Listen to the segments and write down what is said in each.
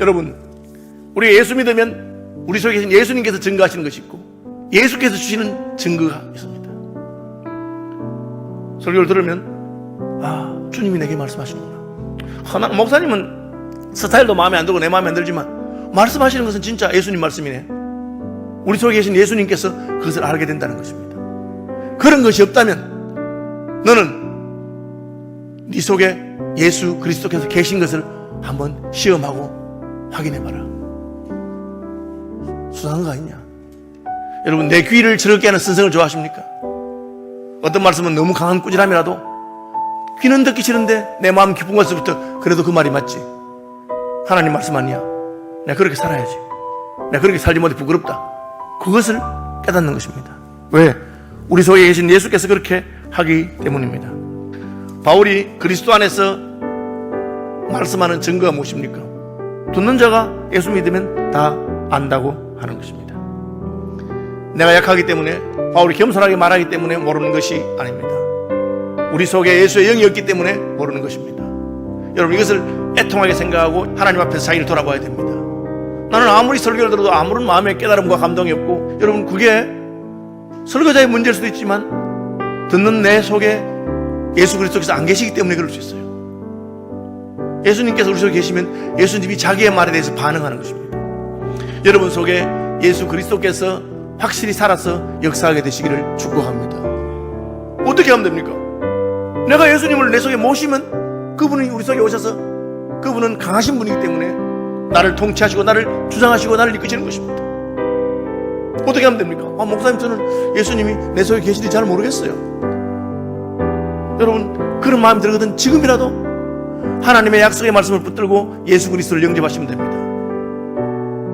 여러분, 우리 예수 믿으면 우리 속에 계신 예수님께서 증거하시는 것이 있고 예수께서 주시는 증거가 있습니다. 설교를 들으면 아, 주님이 내게 말씀하시는구나. 하나, 목사님은 스타일도 마음에 안 들고 내 마음에 안 들지만 말씀하시는 것은 진짜 예수님 말씀이네. 우리 속에 계신 예수님께서 그것을 알게 된다는 것입니다. 그런 것이 없다면 너는 네 속에 예수 그리스도께서 계신 것을 한번 시험하고 확인해 봐라. 수상한 거 아니냐? 여러분 내 귀를 즐겁게 하는 선생을 좋아하십니까? 어떤 말씀은 너무 강한 꾸지람이라도 귀는 듣기 싫은데 내 마음 기쁜 것부터 그래도 그 말이 맞지. 하나님 말씀 아니야. 내가 그렇게 살아야지. 내가 그렇게 살지 못해 부끄럽다. 그것을 깨닫는 것입니다. 왜? 우리 속에 계신 예수께서 그렇게 하기 때문입니다. 바울이 그리스도 안에서 말씀하는 증거가 무엇입니까? 듣는 자가 예수 믿으면 다 안다고 하는 것입니다. 내가 약하기 때문에 바울이 겸손하게 말하기 때문에 모르는 것이 아닙니다. 우리 속에 예수의 영이 없기 때문에 모르는 것입니다. 여러분 이것을 애통하게 생각하고 하나님 앞에서 자기를 돌아봐야 됩니다. 나는 아무리 설교를 들어도 아무런 마음의 깨달음과 감동이 없고 여러분 그게 설교자의 문제일 수도 있지만 듣는 내 속에 예수 그리스도께서 안 계시기 때문에 그럴 수 있어요. 예수님께서 우리 속에 계시면 예수님이 자기의 말에 대해서 반응하는 것입니다. 여러분 속에 예수 그리스도께서 확실히 살아서 역사하게 되시기를 축복합니다. 어떻게 하면 됩니까? 내가 예수님을 내 속에 모시면 그분이 우리 속에 오셔서 그분은 강하신 분이기 때문에 나를 통치하시고 나를 주장하시고 나를 이끄시는 것입니다. 어떻게 하면 됩니까? 아, 목사님 저는 예수님이 내 속에 계신지 잘 모르겠어요. 여러분 그런 마음이 들거든 지금이라도 하나님의 약속의 말씀을 붙들고 예수 그리스도를 영접하시면 됩니다.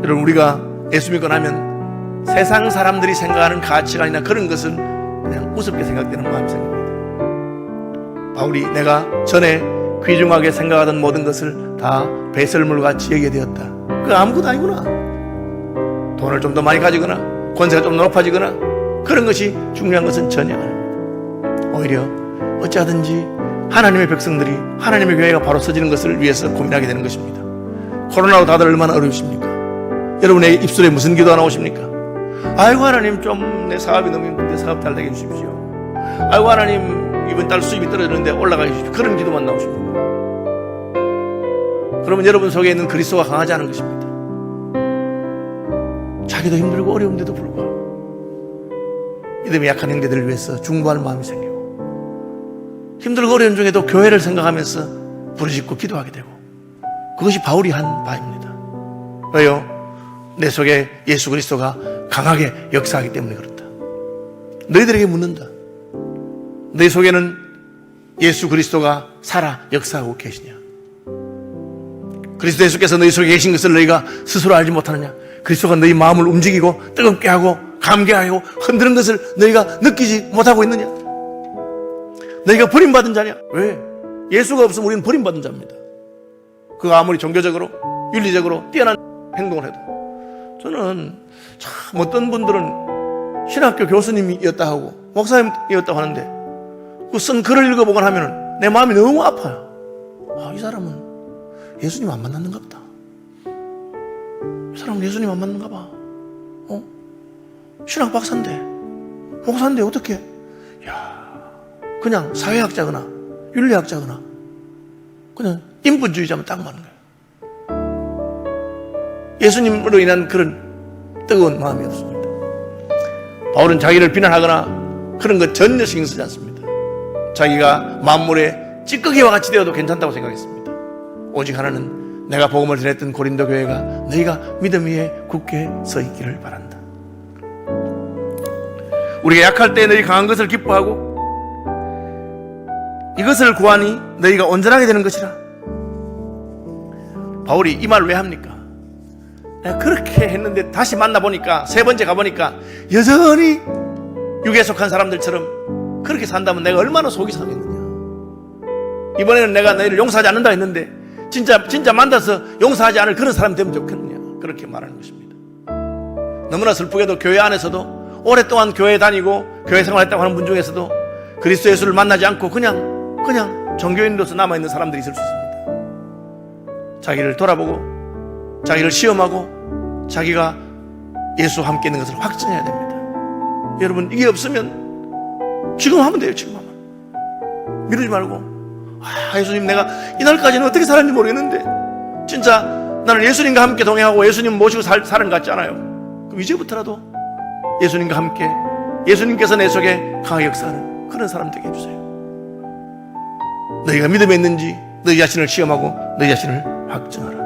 여러분 우리가 예수 믿고 나면 세상 사람들이 생각하는 가치관이나 그런 것은 그냥 우습게 생각되는 마음이 생깁니다. 바울이 내가 전에 귀중하게 생각하던 모든 것을 다 배설물 같이 여기게 되었다. 그 아무것도 아니구나. 돈을 좀 더 많이 가지거나 권세가 좀 높아지거나 그런 것이 중요한 것은 전혀 아닙니다. 오히려 어찌하든지 하나님의 백성들이 하나님의 교회가 바로 서지는 것을 위해서 고민하게 되는 것입니다. 코로나로 다들 얼마나 어려우십니까? 여러분의 입술에 무슨 기도가 나오십니까? 아이고 하나님 좀 내 사업이 너무 힘든데 사업 잘 되게 해주십시오. 아이고 하나님 이번 달 수입이 떨어지는데 올라가게 해주십시오. 그런 기도만 나오십니다. 그러면 여러분 속에 있는 그리스도가 강하지 않은 것입니다. 자기도 힘들고 어려운데도 불구하고 믿음이 약한 형제들을 위해서 중보하는 마음이 생기고 힘들고 어려운 중에도 교회를 생각하면서 부르짖고 기도하게 되고 그것이 바울이 한 바입니다. 왜요? 내 속에 예수 그리스도가 강하게 역사하기 때문에 그렇다. 너희들에게 묻는다. 너희 속에는 예수 그리스도가 살아 역사하고 계시냐? 그리스도 예수께서 너희 속에 계신 것을 너희가 스스로 알지 못하느냐? 그리스도가 너희 마음을 움직이고 뜨겁게 하고 감개하고 흔드는 것을 너희가 느끼지 못하고 있느냐? 너희가 버림받은 자냐? 왜? 예수가 없으면 우리는 버림받은 자입니다. 그가 아무리 종교적으로 윤리적으로 뛰어난 행동을 해도 저는 참 어떤 분들은 신학교 교수님이었다 하고 목사님이었다고 하는데 그 쓴 글을 읽어보곤 하면은 내 마음이 너무 아파요. 아, 이 사람은 예수님 안 만났는가 보다. 이 사람은 예수님 안 만났는가 봐. 어? 신학 박사인데, 목사인데 어떻게? 야, 그냥 사회학자거나 윤리학자거나 그냥 인본주의자면 딱 맞는 거예요. 예수님으로 인한 그런 뜨거운 마음이 없습니다. 바울은 자기를 비난하거나 그런 것 전혀 신경 쓰지 않습니다. 자기가 만물의 찌꺼기와 같이 되어도 괜찮다고 생각했습니다. 오직 하나는 내가 복음을 전했던 고린도 교회가 너희가 믿음 위에 굳게 서 있기를 바란다. 우리가 약할 때 너희 강한 것을 기뻐하고 이것을 구하니 너희가 온전하게 되는 것이라. 바울이 이 말 왜 합니까? 내가 그렇게 했는데 다시 만나보니까 세 번째 가보니까 여전히 육에 속한 사람들처럼 그렇게 산다면 내가 얼마나 속이 상했느냐. 이번에는 내가 너희를 용서하지 않는다 했는데 진짜 진짜 만나서 용서하지 않을 그런 사람 되면 좋겠느냐. 그렇게 말하는 것입니다. 너무나 슬프게도 교회 안에서도 오랫동안 교회 다니고 교회 생활했다고 하는 분 중에서도 그리스도 예수를 만나지 않고 그냥 그냥 종교인으로서 남아 있는 사람들이 있을 수 있습니다. 자기를 돌아보고 자기를 시험하고 자기가 예수와 함께 있는 것을 확증해야 됩니다. 여러분 이게 없으면 지금 하면 돼요. 지금 하면 미루지 말고 아 예수님 내가 이날까지는 어떻게 살았는지 모르겠는데 진짜 나는 예수님과 함께 동행하고 예수님 모시고 살, 것 같지 않아요. 그럼 이제부터라도 예수님과 함께 예수님께서 내 속에 강하게 역사하는 그런 사람 되게 해주세요. 너희가 믿음에 있는지 너희 자신을 시험하고 너희 자신을 확증하라.